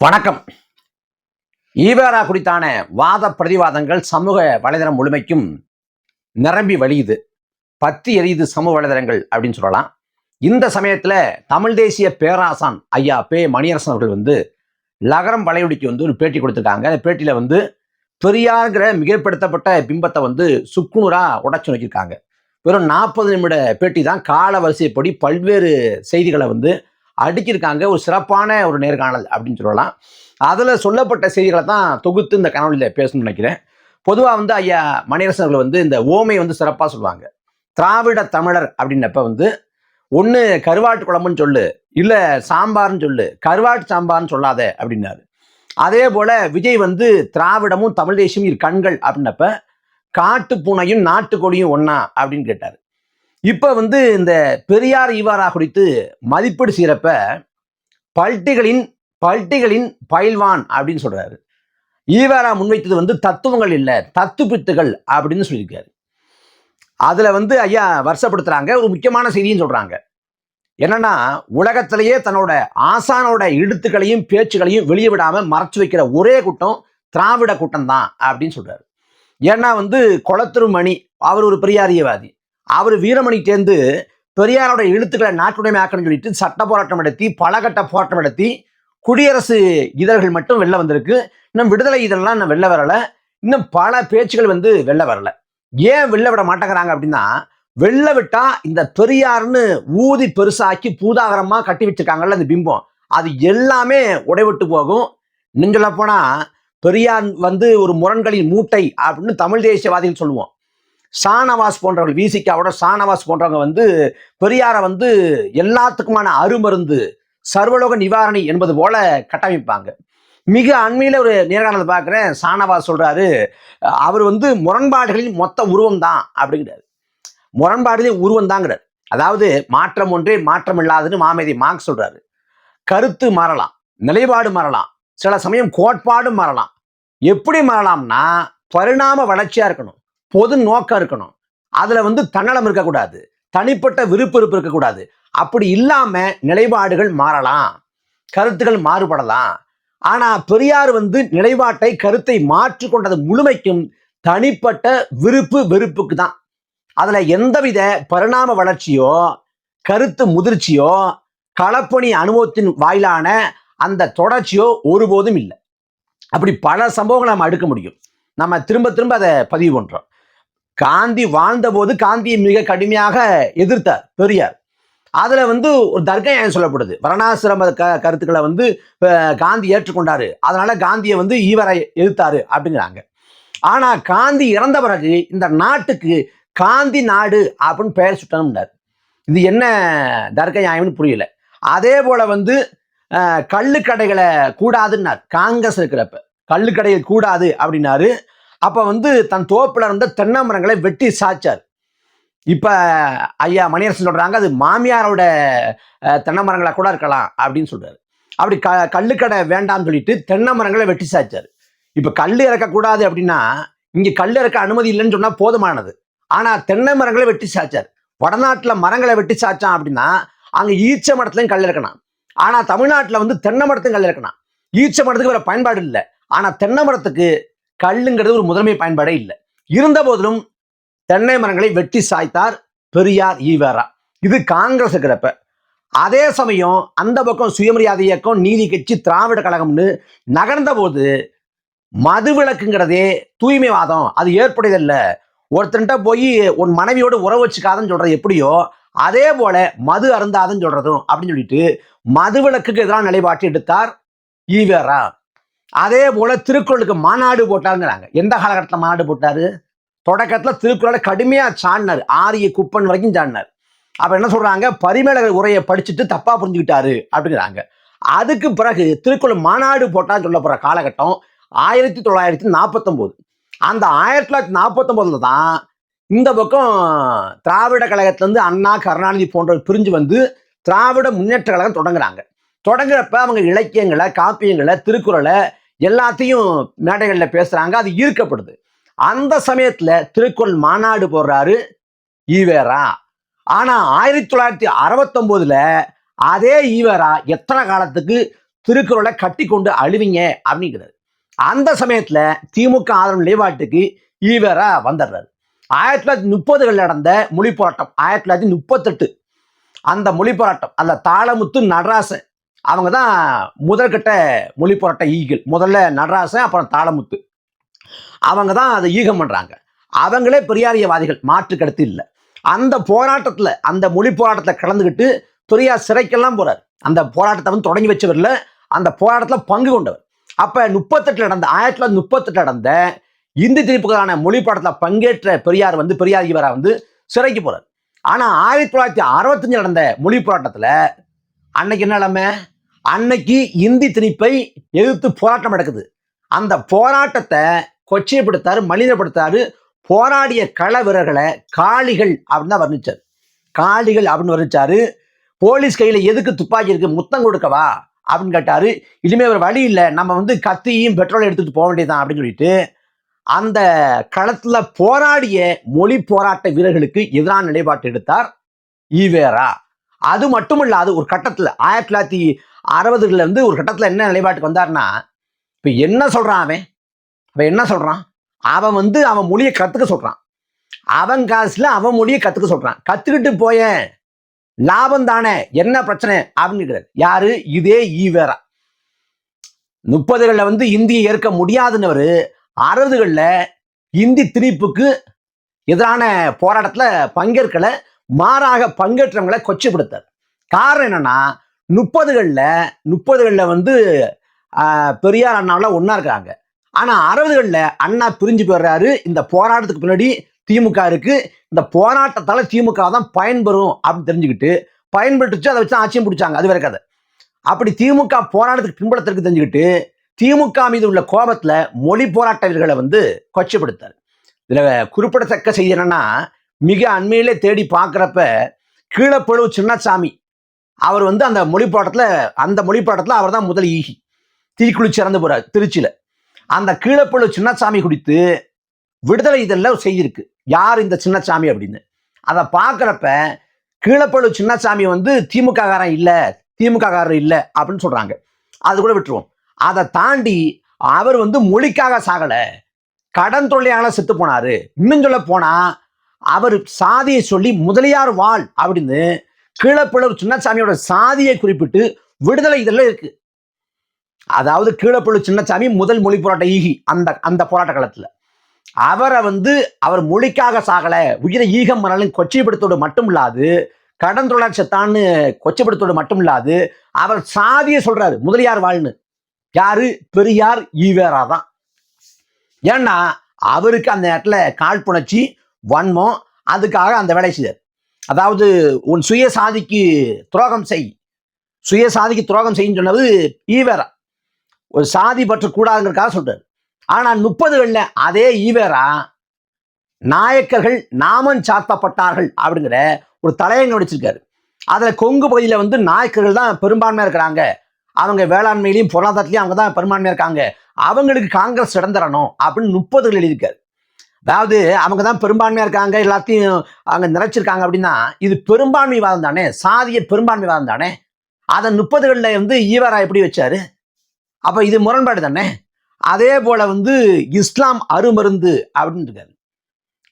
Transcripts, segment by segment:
வணக்கம். ஈவேரா குறித்தான வாத பிரதிவாதங்கள் சமூக வலைதளம் முழுமைக்கும் நிரம்பி வழியுது. பத்தி எரியுது சமூக வலைதளங்கள் அப்படின்னு சொல்லலாம். இந்த சமயத்துல தமிழ் தேசிய பேராசான் ஐயா பே மணியரசன் அவர்கள் வந்து லகரம் வலையொலிக்கு வந்து ஒரு பேட்டி கொடுத்துருக்காங்க. அந்த பேட்டியில வந்து பெரியார்ங்கிற மிகப்படுத்தப்பட்ட பிம்பத்தை வந்து சுக்குநூறா உடச்சு நோக்கியிருக்காங்க. வெறும் நாற்பது நிமிட பேட்டி தான். கால வரிசைப்படி பல்வேறு செய்திகளை வந்து அடுக்கியிருக்காங்க. ஒரு சிறப்பான ஒரு நேர்காணல் அப்படின்னு சொல்லலாம். அதில் சொல்லப்பட்ட செய்திகளை தான் தொகுத்து இந்த கனவுல பேசணும்னு நினைக்கிறேன். பொதுவாக வந்து ஐயா மணியரசர்கள் வந்து இந்த ஓமை வந்து சிறப்பாக சொல்லுவாங்க. திராவிட தமிழர் அப்படின்னப்ப வந்து ஒன்று கருவாட்டு குழம்புன்னு சொல்லு இல்லை சாம்பார்னு சொல்லு கருவாட்டு சாம்பார்னு சொல்லாத அப்படின்னாரு. அதே போல் விஜய் வந்து திராவிடமும் தமிழ் தேசியமும் இரு கண்கள் அப்படின்னப்ப காட்டு பூனையும் நாட்டுக்கோழியும் ஒன்றா அப்படின்னு கேட்டார். இப்போ வந்து இந்த பெரியார் ஈவாரா குறித்து மதிப்பீடு செய்கிறப்ப பல்ட்டிகளின் பல்ட்டிகளின் பயில்வான் அப்படின்னு சொல்கிறாரு ஈவாரா முன்வைத்தது வந்து தத்துவங்கள் இல்லை தத்துப்பித்துகள் அப்படின்னு சொல்லியிருக்காரு. அதில் வந்து ஐயா வருஷப்படுத்துகிறாங்க ஒரு முக்கியமான செய்தியும் சொல்கிறாங்க என்னன்னா உலகத்திலேயே தன்னோட ஆசானோட எழுத்துக்களையும் பேச்சுகளையும் வெளியே விடாமல் மறைச்சு வைக்கிற ஒரே கூட்டம் திராவிட கூட்டம் தான் அப்படின்னு சொல்கிறாரு ஏன்னா வந்து கொளத்தூர் மணி அவர் ஒரு பெரியாரியவாதி அவர் வீரமணிட்டேந்து பெரியாரோட எழுத்துக்களை நாட்டுடைமை ஆக்கணும்னு சொல்லிட்டு சட்ட போராட்டம் நடத்தி பலகட்ட போராட்டம் நடத்தி குடியரசு இதழ்கள் மட்டும் வெளில வந்திருக்கு. இன்னும் விடுதலை இதழ்லாம் இன்னும் வெளில வரலை. இன்னும் பல பேச்சுகள் வந்து வெளில வரலை. ஏன் வெளில விட மாட்டேங்கிறாங்க அப்படின்னா வெளில விட்டா இந்த பெரியார்னு ஊதி பெருசாக்கி பூதாகரமாக கட்டி வச்சிருக்காங்கல்ல இந்த பிம்பம். அது எல்லாமே உடைவிட்டு போகும். இன்னும் போனால் பெரியார் வந்து ஒரு முரண்களின் மூட்டை அப்படின்னு தமிழ் தேசியவாதிகள் சொல்லுவோம். சானவாஸ் போன்றவர்கள் விசிகாவோட சானவாஸ் போன்றவங்க வந்து பெரியாரை வந்து எல்லாத்துக்குமான அருமருந்து சர்வலோக நிவாரணி என்பது போல கட்டமைப்பாங்க. மிக அண்மையில் ஒரு நேர்காணல் பார்க்குறேன் சானவாஸ் சொல்கிறாரு அவர் வந்து முரண்பாடுகளின் மொத்த உருவம் தான் அப்படிங்கிறாரு. முரண்பாடுகளின் உருவம் தாங்கிறார் அதாவது மாற்றம் ஒன்றே மாற்றம் இல்லாதுன்னு மாமேதி மார்க் சொல்கிறாரு கருத்து மாறலாம் நிலைப்பாடு மாறலாம் சில சமயம் கோட்பாடும் மாறலாம். எப்படி மாறலாம்னா பரிணாம வளர்ச்சியாக இருக்கணும். பொது நோக்கம் இருக்கணும். அதுல வந்து தன்னலம் இருக்கக்கூடாது. தனிப்பட்ட விருப்பு இருப்பு இருக்கக்கூடாது. அப்படி இல்லாம நிலைப்பாடுகள் மாறலாம். கருத்துக்கள் மாறுபடலாம். ஆனா பெரியார் வந்து நிலைப்பாட்டை கருத்தை மாற்றிக்கொண்டது முழுமைக்கும் தனிப்பட்ட விருப்பு வெறுப்புக்கு தான். அதுல எந்தவித பரிணாம வளர்ச்சியோ கருத்து முதிர்ச்சியோ களப்பணி அனுபவத்தின் வாயிலான அந்த தொடர்ச்சியோ ஒருபோதும் இல்லை. அப்படி பல சம்பவங்களை நம்ம அடுக்க முடியும். நம்ம திரும்ப திரும்ப அதை பதிவு பண்றோம். காந்தி வாழ்ந்தபோது காந்தியை மிக கடுமையாக எதிர்த்தார் பெரியார். அதில் வந்து ஒரு தர்க்கம் சொல்லப்படுது. வரணாசிரம க கருத்துக்களை வந்து காந்தி ஏற்றுக்கொண்டாரு. அதனால காந்தியை வந்து ஈவரை எதிர்த்தாரு அப்படிங்கிறாங்க. ஆனால் காந்தி இறந்த பிறகு இந்த நாட்டுக்கு காந்தி நாடு அப்படின்னு பெயர் சுட்டணும்னார். இது என்ன தர்க்க நியாயம்னு புரியல. அதே போல வந்து கள்ளுக்கடைகளை கூடாதுன்னார். காங்கிரஸ் இருக்கிறப்ப. கள்ளுக்கடைகள் கூடாது அப்படின்னாரு. அப்போ வந்து தன் தோப்பில் இருந்த தென்னை மரங்களை வெட்டி சாய்ச்சார். இப்போ ஐயா மணியரசன் சொல்கிறாங்க அது மாமியாரோட தென்னை மரங்களாக கூட இருக்கலாம் அப்படின்னு சொல்கிறாரு அப்படி க கல்லுக்கடை வேண்டாம்னு சொல்லிட்டு தென்னை மரங்களை வெட்டி சாய்ச்சார். இப்போ கல் இறக்கக்கூடாது அப்படின்னா இங்கே கல் இறக்க அனுமதி இல்லைன்னு சொன்னால் போதுமானது. ஆனால் தென்னை மரங்களை வெட்டி சாய்ச்சார். வடநாட்டில் மரங்களை வெட்டி சாய்ச்சான் அப்படின்னா அங்கே ஈச்ச மரத்துலையும் கல் இறக்கணும். ஆனால் தமிழ்நாட்டில் வந்து தென்னை மரத்தையும் கல் இறக்கணும். ஈச்ச மரத்துக்கு வேறு பயன்பாடு இல்லை. ஆனால் தென்னை மரத்துக்கு கல்லுங்கிறது ஒரு முதன்மை பயன்பாடே இல்லை. இருந்த போதிலும் தென்னை மரங்களை வெட்டி சாய்த்தார் பெரியார் ஈவேரா. இது காங்கிரஸ் இருக்கிறப்ப அதே சமயம் அந்த பக்கம் சுயமரியாதை இயக்கம் நீதி கட்சி திராவிட கழகம்னு நகர்ந்த போது மது விளக்குங்கிறதே தூய்மைவாதம். அது ஏற்புடையதல்ல. ஒருத்தன்ட்ட போய் உன் மனைவியோடு உறவு வச்சுக்காதன்னு சொல்றது எப்படியோ அதே போல மது அருந்தாதுன்னு சொல்றதும் அப்படின்னு சொல்லிட்டு மது விளக்குக்கு எதிரான நிலைப்பாட்டை எடுத்தார் ஈவேரா. அதே போல திருக்குறளுக்கு மாநாடு போட்டாருங்கிறாங்க. எந்த காலகட்டத்தில் மாநாடு போட்டாரு? தொடக்கத்தில் திருக்குறளை கடுமையாக சாடினார். ஆரிய குப்பன் வரைக்கும் சாடினார். அப்போ என்ன சொல்கிறாங்க பரிமேலகர் உரையை படிச்சுட்டு தப்பாக புரிஞ்சுக்கிட்டாரு அப்படிங்கிறாங்க. அதுக்கு பிறகு திருக்குறள் மாநாடு போட்டான்னு சொல்ல போகிற காலகட்டம் ஆயிரத்தி தொள்ளாயிரத்தி நாற்பத்தொம்போது அந்த ஆயிரத்தி தொள்ளாயிரத்தி நாற்பத்தொம்போதுல தான் இந்த பக்கம் திராவிட கழகத்திலேருந்து அண்ணா கருணாநிதி போன்றவர் பிரிஞ்சு வந்து திராவிட முன்னேற்ற கழகம் தொடங்குறாங்க. தொடங்குறப்ப அவங்க இலக்கியங்களை காப்பியங்களை திருக்குறளை எல்லாத்தையும் மேடைகளில் பேசுகிறாங்க அது ஈர்க்கப்படுது. அந்த சமயத்தில் திருக்குறள் மாநாடு போடுறாரு ஈவேரா. ஆனால் ஆயிரத்தி தொள்ளாயிரத்தி அறுபத்தொம்போதில் அதே ஈவேரா எத்தனை காலத்துக்கு திருக்குறளை கட்டி கொண்டு அழுவிங்க அப்படிங்கிறது அந்த சமயத்தில் திமுக ஆதரவு நிலைப்பாட்டுக்கு ஈவேரா வந்துடுறாரு. ஆயிரத்தி தொள்ளாயிரத்தி முப்பதுகளில் நடந்த மொழி போராட்டம் ஆயிரத்தி தொள்ளாயிரத்தி முப்பத்தெட்டு. அந்த மொழி போராட்டம் அதில் தாளமுத்து நடராசன் அவங்க தான் முதற்கட்ட மொழி போராட்ட ஈகிள். முதல்ல நடராசன் அப்புறம் தாளமுத்து. அவங்க தான் அதை ஈகம் பண்ணுறாங்க அவங்களே பெரியாரியவாதிகள் மாற்றுக்கடுத்து இல்லை. அந்த போராட்டத்தில் அந்த மொழி போராட்டத்தில் கலந்துக்கிட்டு பெரியார் சிறைக்கெல்லாம் போகிறார் அந்த போராட்டத்தை வந்து தொடங்கி வச்சவர்ல அந்த போராட்டத்தில் பங்கு கொண்டவர். அப்போ முப்பத்தெட்டில் நடந்த ஆயிரத்தி தொள்ளாயிரத்தி முப்பத்தெட்டில் நடந்த இந்தி திணிப்புக்கான மொழி போராட்டத்தில் பங்கேற்ற பெரியார் வந்து பெரியார் இவராக வந்து சிறைக்கு போகிறார் ஆனால் ஆயிரத்தி தொள்ளாயிரத்தி அறுபத்தஞ்சு நடந்த மொழி போராட்டத்தில் அன்னைக்கு என்ன நிலைமை? அன்னைக்கு இந்தி திணிப்பை எதிர்த்து போராட்டம் நடக்குது. அந்த போராட்டத்தை கொச்சைப்படுத்தாரு மலிதப்படுத்தாரு போராடிய கள வீரர்களை காளிகள் அப்படின்னு தான் வர்ணிச்சார். காளிகள் அப்படின்னு வர்ணிச்சாரு. போலீஸ் கையில எதுக்கு துப்பாக்கி இருக்கு? முத்தம் கொடுக்கவா அப்படின்னு கேட்டாரு. இனிமே ஒரு வழி இல்லை. நம்ம வந்து கத்தியும் பெட்ரோல் எடுத்துட்டு போக வேண்டியதுதான் அப்படின்னு சொல்லிட்டு அந்த களத்துல போராடிய மொழி போராட்ட வீரர்களுக்கு எதிரான நிலைப்பாட்டு எடுத்தார் ஈவேரா. அது மட்டும் இல்லாது ஒரு கட்டத்துல ஆயிரத்தி தொள்ளாயிரத்தி அறுபதுல இருந்து ஒரு கட்டத்தில் என்ன நிலைப்பாட்டுக்கு வந்தார்னா இப்போ என்ன சொல்கிறான் அவன்? அவன் என்ன சொல்றான்? அவன் வந்து அவன் மொழியை கற்றுக்க சொல்கிறான் அவன் காசுல அவன் மொழியை கற்றுக்க சொல்கிறான் கற்றுக்கிட்டு போயேன் லாபம் தானே? என்ன பிரச்சனை? அப்படின்னு கேக்குறாரு. யாரு? இதே ஈவேரா. முப்பதுகளில் வந்து இந்தியை ஏற்க முடியாதுன்னவர் அறுபதுகளில் இந்தி திணிப்புக்கு எதிரான போராட்டத்தில் பங்கேற்கலை மாறாக பங்கேற்றவங்களை கொச்சைப்படுத்தார். காரணம் என்னன்னா முப்பதுகளில் முப்பதுகளில் வந்து பெரியார் அண்ணாவில் ஒன்றா இருக்காங்க ஆனால் அறுபதுகளில் அண்ணா பிரிஞ்சு போயிடுறாரு. இந்த போராட்டத்துக்கு பின்னாடி திமுக இருக்கு. இந்த போராட்டத்தால் திமுக தான் பயன்பெறும் அப்படின்னு தெரிஞ்சுக்கிட்டு பயன்பெற்றுச்சு அதை வச்சு தான் ஆட்சியும் பிடிச்சாங்க. அது வேற கதை. அப்படி திமுக போராட்டத்துக்கு பின்புலத்திற்கு தெரிஞ்சுக்கிட்டு திமுக மீது உள்ள கோபத்தில் மொழி போராட்ட வீரர்களை வந்து கொச்சப்படுத்தார். இதில் குறிப்பிடத்தக்க செய்தி என்னன்னா மிக அண்மையிலே தேடி பார்க்குறப்ப கீழப்பழுவு சின்னசாமி அவர் வந்து அந்த மொழி போராட்டத்துல அந்த மொழி அவர் தான் முதல் ஈகி. தீக்குளிச்சு இறந்து போறார் திருச்சியில். அந்த கீழப்பழு சின்னசாமி குறித்து விடுதலை இதெல்லாம் செய்திருக்கு யார் இந்த சின்னசாமி அப்படின்னு? அதை பார்க்குறப்ப கீழப்பழு சின்னசாமி வந்து திமுககாரன் இல்லை திமுககாரர் இல்லை அப்படின்னு சொல்கிறாங்க அது கூட விட்டுருவோம். அதை தாண்டி அவர் வந்து மொழிக்காக சாகலை. கடன் தொல்லையால செத்து போனாரு. இன்னும் சொல்ல போனா அவர் சாதியை சொல்லி முதலியார் வாழ் அப்படின்னு கீழப்பழு சின்னசாமியோட சாதியை குறிப்பிட்டு விடுதலை இதெல்லாம் இருக்கு. அதாவது கீழப்பழு சின்னசாமி முதல் மொழி போராட்ட ஈகி அந்த அந்த போராட்ட காலத்துல. அவரை வந்து அவர் மொழிக்காக சாகல உயிரை ஈகம் மணலும் கொச்சைப்படுத்தோடு மட்டும் இல்லாது கடன் தொழிலாளர் செத்தான்னு கொச்சைப்படுத்தோடு மட்டும் இல்லாது அவர் சாதியை சொல்றாரு முதலியார் வாழ்னு. யாரு? பெரியார் ஈவேரா தான். ஏன்னா அவருக்கு அந்த இடத்துல காழ்ப்புணர்ச்சி வன்மம் அதுக்காக அந்த வேலை செய்தார். அதாவது உன் சுய சாதிக்கு துரோகம் செய். சுய சாதிக்கு துரோகம் செய்யும் சொன்னது ஈவேரா. ஒரு சாதி பற்று கூடாதுங்கிறக்காக சொல்றாரு. முப்பது முப்பதுகளில் அதே ஈவேரா நாயக்கர்கள் நாமம் சாத்தப்பட்டார்கள் அப்படிங்கிற ஒரு தலையங்க வச்சிருக்காரு அதில் கொங்கு பகுதியில் வந்து நாயக்கர்கள் தான் பெரும்பான்மையாக இருக்கிறாங்க. அவங்க வேளாண்மையிலையும் பொருளாதாரத்திலையும் அவங்க தான் பெரும்பான்மையாக இருக்காங்க. அவங்களுக்கு காங்கிரஸ் இடம் தரணும் அப்படின்னு முப்பதுகள் எழுதியிருக்காரு. அதாவது அவங்க தான் பெரும்பான்மையாக இருக்காங்க எல்லாத்தையும் அங்கே நிறைச்சிருக்காங்க அப்படின்னா இது பெரும்பான்மைவாதம் தானே? சாதிய பெரும்பான்மைவாதம் தானே? அதை முப்பதுகளில் வந்து ஈவரா எப்படி வச்சாரு? அப்போ இது முரண்பாடு தானே? அதே போல் வந்து இஸ்லாம் அருமருந்து அப்படின்னு இருக்காரு.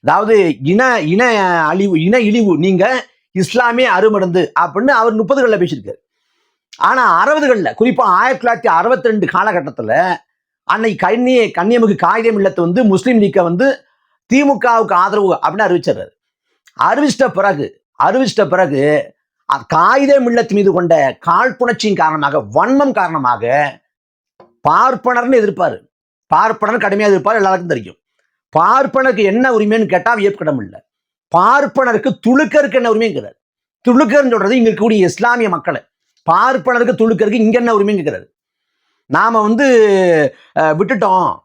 அதாவது இன இன அழிவு இன இழிவு நீங்கள் இஸ்லாமே அருமருந்து அப்படின்னு அவர் முப்பதுகளில் பேசியிருக்காரு. ஆனால் அறுபதுகளில் குறிப்பாக ஆயிரத்தி தொள்ளாயிரத்தி அறுபத்தி ரெண்டு காலகட்டத்தில் அன்னைக்கு கண்ணிய கன்னியமுகு காகிதம் இல்லத்தை வந்து முஸ்லீம் லீக்கை வந்து திமுகவுக்கு ஆதரவு அப்படின்னு அறிவிச்சிடுறாரு. அறிவிச்சிட்ட பிறகு அறிவிச்சிட்ட பிறகு அ- காகித மீது கொண்ட காழ்ப்புணர்ச்சியின் காரணமாக வன்மம் காரணமாக பார்ப்பனர்னு எதிர்ப்பாரு. பார்ப்பனர் கடுமையாக எதிர்ப்பார் எல்லாருக்கும் தெரியும். பார்ப்பனருக்கு என்ன உரிமைன்னு கேட்டால் வியப்பிடம் இல்லை. பார்ப்பனருக்கு துளுக்கருக்கு என்ன உரிமைங்கிறார். துளுக்கர்னு சொல்றது இங்க இருக்கக்கூடிய இஸ்லாமிய மக்களை. பார்ப்பனருக்கு துளுக்கருக்கு இங்க என்ன உரிமைங்கிறார். நாம வந்து விட்டுட்டோம்.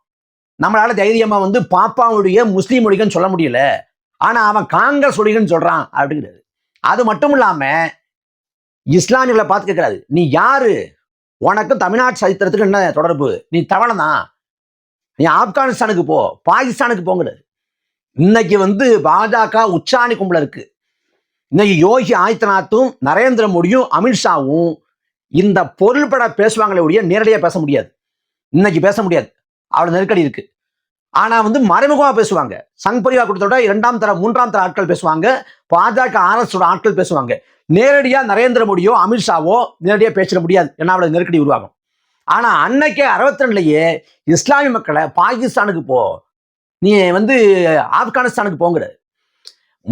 நம்மளால தைரியமா வந்து பாப்பாவுடைய முஸ்லீம் மொழிகன்னு சொல்ல முடியல. ஆனா அவன் காங்கிரஸ் மொழிகன்னு சொல்றான் அப்படிங்கிறது. அது மட்டும் இல்லாம இஸ்லாமியர்களை பார்த்து கேட்கிறாரு. நீ யாரு? உனக்கும் தமிழ்நாட்டு சரித்திரத்துக்கு என்ன தொடர்பு? நீ தவணை நீ ஆப்கானிஸ்தானுக்கு போ பாகிஸ்தானுக்கு போங்கிறது இன்னைக்கு வந்து பாஜக உச்சாணி கும்பல இருக்கு. இன்னைக்கு யோகி ஆதித்யநாத்தும் நரேந்திர மோடியும் அமித்ஷாவும் இந்த பொருள்பட பேசுவாங்களே ஒழிய நேரடியாக பேச முடியாது. இன்னைக்கு பேச முடியாது. அவ்வளவு நெருக்கடி இருக்கு. ஆனா வந்து மறைமுகமா பேசுவாங்க. சங் பரிவார் கூட்டத்தோட இரண்டாம் தர மூன்றாம் தர ஆட்கள் பேசுவாங்க. பாஜக ஆர்எஸோட ஆட்கள் பேசுவாங்க. நேரடியா நரேந்திர மோடியோ அமித்ஷாவோ நேரடியா பேசிட முடியாது. ஏன்னா அவ்வளவு நெருக்கடி உருவாகும். ஆனா அன்னைக்கே அறுபத்தி ரெண்டுலயே இஸ்லாமிய மக்களை பாகிஸ்தானுக்கு போ நீ வந்து ஆப்கானிஸ்தானுக்கு போங்கிற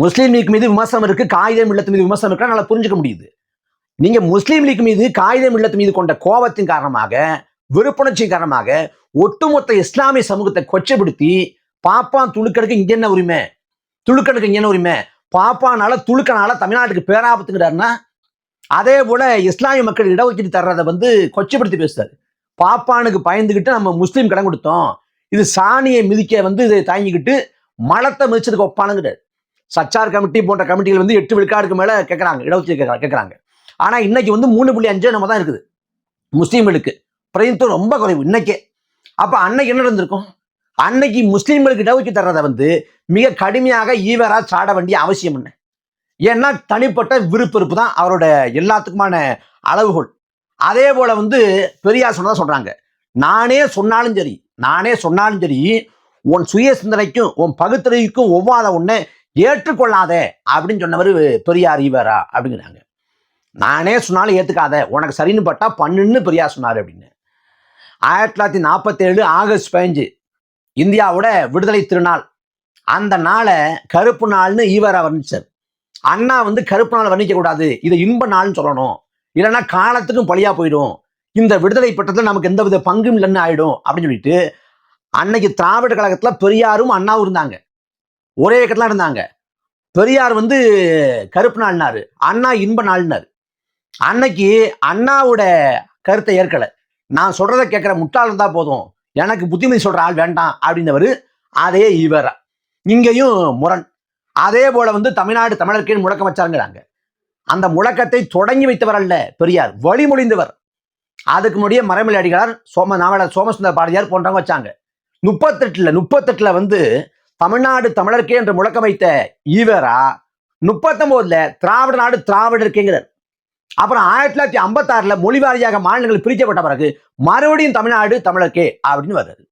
முஸ்லீம் லீக் மீது விமர்சனம் இருக்கு. காகிதம் இல்லத்து மீது விமர்சனம் இருக்கா. நல்லா புரிஞ்சுக்க முடியுது. நீங்க முஸ்லீம் லீக் மீது காகிதம் இல்லத்து மீது கொண்ட கோபத்தின் காரணமாக வெறுப்புணர்ச்சி காரணமாக ஒட்டுமொத்த இஸ்லாமிய சமூகத்தை கொச்சைப்படுத்தி பாப்பான் துளுக்கனுக்கு இங்க என்ன உரிமை? துளுக்கனுக்கு இங்க என்ன உரிமை? பாப்பானால துளுக்கனால தமிழ்நாட்டுக்கு பேராபத்துங்கிறாருன்னா அதே போல இஸ்லாமிய மக்கள் இடஒதுக்கீடு தர்றதை வந்து கொச்சைப்படுத்தி பேசுறாரு. பாப்பானுக்கு பயந்துகிட்டு நம்ம முஸ்லீம் கடன் கொடுத்தோம். இது சாணியை மிதிக்க வந்து இதை தாங்கிக்கிட்டு மலத்தை மிதிச்சதுக்கு ஒப்பானுங்கிறார். சச்சார் கமிட்டி போன்ற கமிட்டிகள் வந்து எட்டு விழுக்காடுக்கு மேல கேட்கறாங்க இடஒதுக்கீடு கேட்குறாங்க கேட்கறாங்க ஆனா இன்னைக்கு வந்து மூணு புள்ளி அஞ்சு நம்ம தான் இருக்குது. முஸ்லீம்களுக்கு. பிரதிநிதித்துவம் ரொம்ப குறைவு இன்னைக்கே. அப்ப அன்னைக்கு என்ன நடந்திருக்கும்? அன்னைக்கு முஸ்லீம்களுக்கு இடஒதுக்கீடு தர்றதை வந்து மிக கடுமையாக ஈவரா சாட வேண்டிய அவசியம் என்ன? ஏன்னா தனிப்பட்ட விருப்பெருப்பு தான் அவரோட எல்லாத்துக்குமான அளவுகோல். அதே போல வந்து பெரியார் சொன்னதா சொல்றாங்க. நானே சொன்னாலும் சரி நானே சொன்னாலும் சரி உன் சுய சிந்தனைக்கும் உன் பகுத்தறிவுக்கும் ஒவ்வாத ஒன்று ஏற்றுக்கொள்ளாத அப்படின்னு சொன்னவர் பெரியார் ஈவரா அப்படிங்கிறாங்க. நானே சொன்னாலும் ஏற்றுக்காத உனக்கு சரின்னு பட்டா பண்ணுன்னு பெரியார் சொன்னார் அப்படின்னு. ஆயிரத்தி தொள்ளாயிரத்தி நாற்பத்தி ஏழு ஆகஸ்ட் பதினஞ்சு இந்தியாவோட விடுதலை திருநாள். அந்த நாளை கருப்பு நாள்னு ஈவரா வர்ணிச்சார். அண்ணா வந்து கருப்பு நாள் வர்ணிக்க கூடாது இதை இன்ப நாள்னு சொல்லணும். இல்லைன்னா காலத்துக்கும் பழியா போயிடும். இந்த விடுதலை பெற்றதுல நமக்கு எந்த வித பங்கும் இல்லைன்னு ஆயிடும் அப்படின்னு சொல்லிட்டு அன்னைக்கு திராவிட கழகத்துல பெரியாரும் அண்ணாவும் இருந்தாங்க. ஒரே இயக்கத்துல இருந்தாங்க. பெரியார் வந்து கருப்பு நாள்னாரு அண்ணா இன்ப நாள்னாரு. அன்னைக்கு அண்ணாவோட கருத்தை ஏற்கலை. நான் சொல்றதை கேட்குற முட்டாள் இருந்தால் போதும். எனக்கு புத்திமதி சொல்கிற ஆள் வேண்டாம் அப்படின்னவர் அதே இவர். இங்கேயும் முரண். அதே போல வந்து தமிழ்நாடு தமிழர்க்கேன்னு முழக்கம் வச்சாருங்கிறாங்க. அந்த முழக்கத்தை தொடங்கி வைத்தவர் அல்ல பெரியார். வழிமொழிந்தவர் அதுக்கு முன்னாடியே மறைமலை அடிகளார் சோம நாவலர் சோமசுந்தர பாரதியார் போன்றவங்க வச்சாங்க. முப்பத்தெட்டுல முப்பத்தெட்டுல வந்து தமிழ்நாடு தமிழர்க்கே என்று முழக்கம் வைத்த ஈவரா முப்பத்தொன்பதுல திராவிட நாடு திராவிடருக்கேங்கிறார். அப்புறம் ஆயிரத்தி தொள்ளாயிரத்தி ஐம்பத்தாறுல மொழிவாரியாக மாநிலங்கள் பிரிக்கப்பட்ட பிறகு மறுபடியும் தமிழ்நாடு தமிழர்க்கே அப்படின்னு வருது.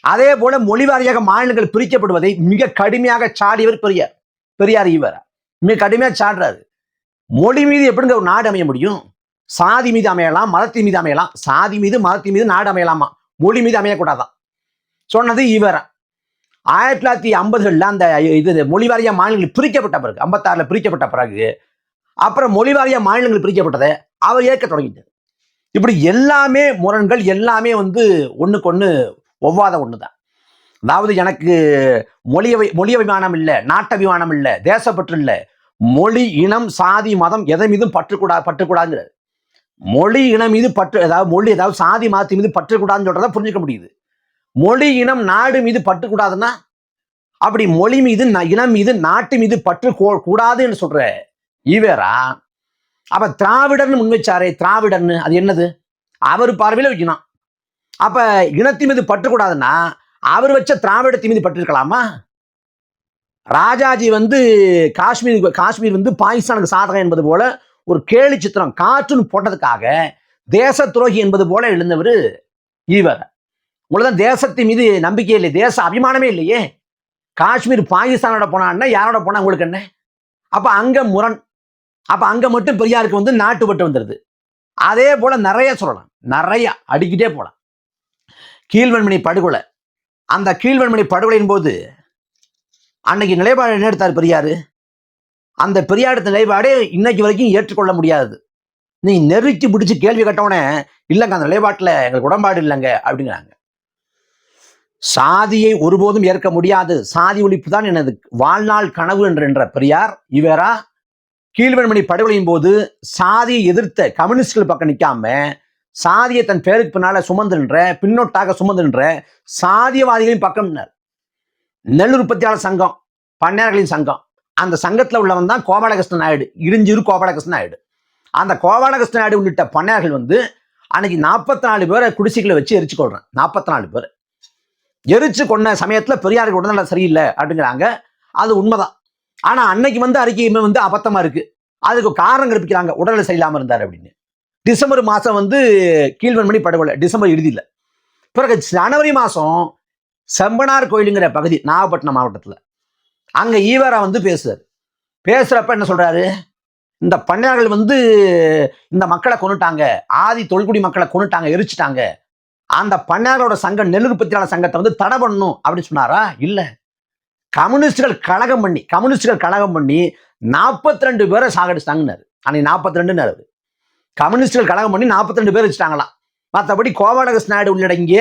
அதே போல மொழிவாரியாக மாநிலங்கள் பிரிக்கப்படுவதை மிக கடுமையாக சாடியவர் பெரியார். பெரியார் இவர். மிக கடுமையா சாடுறாரு. மொழி மீது எப்படிங்க ஒரு நாடு அமைய முடியும்? சாதி மீது அமையலாம் மதத்தின் மீது அமையலாம். சாதி மீது மதத்தின் மீது நாடு அமையலாமா? மொழி மீது அமையக்கூடாதான் சொன்னது இவர். ஆயிரத்தி தொள்ளாயிரத்தி ஐம்பதுகளில் அந்த இது மொழிவாரியா மாநிலங்கள் பிரிக்கப்பட்ட பிறகு ஐம்பத்தாறுல பிரிக்கப்பட்ட பிறகு அப்புறம் மொழிவாரியா மாநிலங்கள் பிரிக்கப்பட்டதை அவர் ஏற்க தொடங்கிட்டார். இப்படி எல்லாமே முரண்கள் எல்லாமே வந்து ஒன்றுக்கு ஒன்று ஒவ்வாத தான் அதாவது எனக்கு மொழி மொழி அபிமானம் இல்லை நாட்டபிமானம் இல்லை தேசப்பற்று இல்லை. மொழி இனம் சாதி மதம் எதை மீதும் பற்றுக்கூடா பற்றுக்கூடாதுங்கிறது மொழி இனம் மீது பற்று ஏதாவது மொழி ஏதாவது சாதி மதத்தின் மீது பற்றுக்கூடாதுன்னு சொல்றதை புரிஞ்சுக்க முடியுது. மொழி இனம் நாடு மீது பற்றுக்கூடாதுன்னா அப்படி மொழி மீது ந- இனம் மீது நாட்டு மீது பற்று கூடாதுன்னு சொல்ற ஈவேரா அப்ப திராவிடர்னு முன்வச்சாரே திராவிடர்னு அது என்னது? அவர் பார்வையில வைக்கணும். அப்ப இனத்தின் மீது பற்றுக்கூடாதுன்னா அவர் வச்ச திராவிடத்தின் மீது பட்டிருக்கலாமா ராஜாஜி வந்து காஷ்மீர் காஷ்மீர் வந்து பாகிஸ்தானுக்கு சாதகம் என்பது போல ஒரு கேலி சித்திரம் கார்ட்டூன் போட்டதுக்காக தேச துரோகி என்பது போல எழுந்தவர் ஈவர் உங்களதான் தேசத்தின் மீது நம்பிக்கை இல்லை தேச அபிமானமே இல்லையே. காஷ்மீர் பாகிஸ்தானோட போனான்னா யாரோட போனா உங்களுக்கு என்ன? அப்ப அங்க முரண் அப்போ அங்கே மட்டும் பெரியாருக்கு வந்து நாட்டுப்பட்டு வந்துடுது அதே போல் நிறைய சொல்லலாம். நிறையா அடிக்கிட்டே போகலாம் கீழ்வன்மணி படுகொலை. அந்த கீழ்வன்மணி படுகொலையின் போது அன்னைக்கு நிலைப்பாடு என்ன எடுத்தார் பெரியார்? அந்த பெரியார் நிலைப்பாடே இன்னைக்கு வரைக்கும் ஏற்றுக்கொள்ள முடியாது. நீ நெருக்கி பிடிச்சி கேள்வி கேட்டவனே இல்லைங்க அந்த நிலைப்பாட்டில் எங்களுக்கு உடம்பாடு இல்லைங்க அப்படிங்கிறாங்க. சாதியை ஒருபோதும் ஏற்க முடியாது. சாதி ஒழிப்பு தான் எனது வாழ்நாள் கனவு என்று என்ற பெரியார் இவரா? கீழ்வன்மணி படுகொலையின் போது சாதியை எதிர்த்த கம்யூனிஸ்டுகள் பக்கம் நிற்காம சாதியை தன் பேருக்கு பின்னால சுமந்துன்ற பின்னொட்டாக சுமந்து சாதியவாதிகளையும் சாதியவாதிகளின் பக்கம் நெல் உற்பத்தியாளர் சங்கம் பண்ணையாளர்களின் சங்கம். அந்த சங்கத்தில் உள்ளவன் தான் கோபாலகிருஷ்ணன் நாயுடு. இடிஞ்சூர் கோபாலகிருஷ்ணன் நாயுடு. அந்த கோபாலகிருஷ்ணன் நாயுடு உள்ளிட்ட பண்ணையாளர்கள் வந்து அன்னைக்கு நாற்பத்தி நாலு பேரை குடிசைகளை வச்சு எரிச்சு கொள்றேன் நாற்பத்தி நாலு பேர். எரிச்சு கொண்ட சமயத்தில் பெரியாருக்கு உடனே சரியில்லை அப்படிங்கிறாங்க. அது உண்மைதான். ஆனா அன்னைக்கு வந்து அறிக்கையுமே வந்து அபத்தமா இருக்கு. அதுக்கு காரணம் கற்பிக்கிறாங்க. உடல்நல சரியில்லாம இருந்தார் அப்படின்னு. டிசம்பர் மாதம் வந்து கீழ்வன்மணி படுகொலை. டிசம்பர் இறுதியில். பிறகு ஜனவரி மாதம் செம்பனார் கோயிலுங்கிற பகுதி நாகப்பட்டினம் மாவட்டத்தில். அங்கே ஈவரா வந்து பேசுறாரு. பேசுகிறப்ப என்ன சொல்கிறாரு இந்த பண்ணையார்கள் வந்து இந்த மக்களை கொண்டுட்டாங்க ஆதி தொல்குடி மக்களை கொண்டுட்டாங்க எரிச்சிட்டாங்க. அந்த பண்ணையாரோட சங்கம் நெல் உற்பத்தியாளர் சங்கத்தை வந்து தடை பண்ணணும் அப்படின்னு சொன்னாரா? இல்லை. கம்யூனிஸ்டுகள் கழகம் பண்ணி கம்யூனிஸ்டுகள் கழகம் பண்ணி நாற்பத்தி ரெண்டு பேரை சாகடிச்சிட்டாங்கன்னாரு. அன்னைக்கு நாற்பத்தி ரெண்டுன்னு கம்யூனிஸ்டுகள் கழகம் பண்ணி நாற்பத்தி ரெண்டு பேர் வச்சுட்டாங்களாம். மற்றபடி கோபாலகிருஷ்ண நாயுடு உள்ளடங்கிய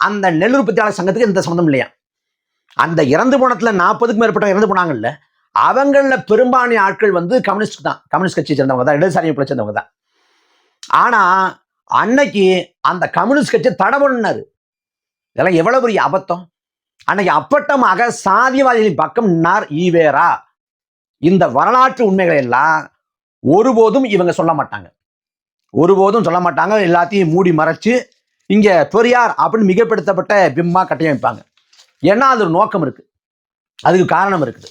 அந்த நெல் உற்பத்தியாளர் சங்கத்துக்கு எந்த சம்மந்தம் இல்லையா? அந்த இறந்து போனத்தில் நாற்பதுக்கும் மேற்பட்ட இறந்து போனாங்கல்ல அவங்களில் பெரும்பான்மை ஆட்கள் வந்து கம்யூனிஸ்ட் தான். கம்யூனிஸ்ட் கட்சியை சேர்ந்தவங்க தான் இடதுசாரி பிள்ளை சேர்ந்தவங்க தான். ஆனால் அன்னைக்கு அந்த கம்யூனிஸ்ட் கட்சியை தடை பண்ணாரு இதெல்லாம் எவ்வளோ பெரிய அபத்தம்? அன்னைக்கு அப்பட்டமாக சாதியவாதிகளின் பக்கம் நின்னார் ஈவேரா. இந்த வரலாற்று உண்மைகளை எல்லாம் ஒருபோதும் இவங்க சொல்ல மாட்டாங்க. ஒருபோதும் சொல்ல மாட்டாங்க. எல்லாத்தையும் மூடி மறைச்சு இங்க பெரியார் அப்படின்னு மிகப்படுத்தப்பட்ட பிம்மா கட்டமைப்பாங்க. ஏன்னா அது ஒரு நோக்கம் இருக்கு. அதுக்கு காரணம் இருக்குது.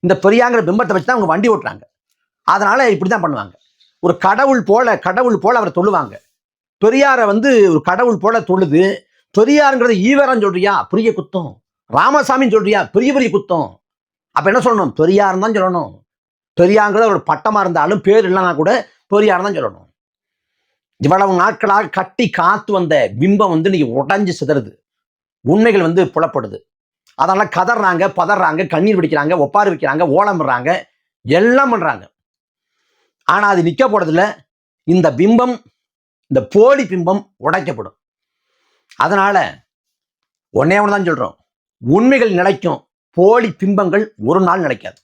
இந்த பெரியாங்கிற பிம்பத்தை வச்சு தான் அவங்க வண்டி ஓட்டுறாங்க. அதனால இப்படி தான் பண்ணுவாங்க. ஒரு கடவுள் போல கடவுள் போல அவரை தொழுவாங்க. பெரியாரை வந்து ஒரு கடவுள் போல தொழுது பெரியாருங்கிறது ஈவரம் சொல்றியா? பெரிய குத்தம். ராமசாமின்னு சொல்றியா? பெரிய பெரிய குத்தம். அப்ப என்ன சொல்லணும்? பெரியார் தான் சொல்லணும். பெரியாங்கிறது ஒரு பட்டமா இருந்தாலும் பேர் இல்லைன்னா கூட பெரியார் தான் சொல்லணும். இவ்வளவு நாட்களாக கட்டி காத்து வந்த பிம்பம் வந்து இன்னைக்கு உடஞ்சி சிதறுது. உண்மைகள் வந்து புலப்படுது. அதனால கதறாங்க பதறாங்க கண்ணீர் பிடிக்கிறாங்க ஒப்பாறு வைக்கிறாங்க ஓலமிடுறாங்க எல்லாம் பண்றாங்க. ஆனா அது நிக்க போறதில்ல. இந்த பிம்பம் இந்த போலி பிம்பம் உடைக்கப்படும். அதனால ஒன்னே ஒன்று தான் சொல்கிறோம் உண்மைகள் நிலைக்கும் போலி பிம்பங்கள் ஒரு நாள் நிலைக்காது.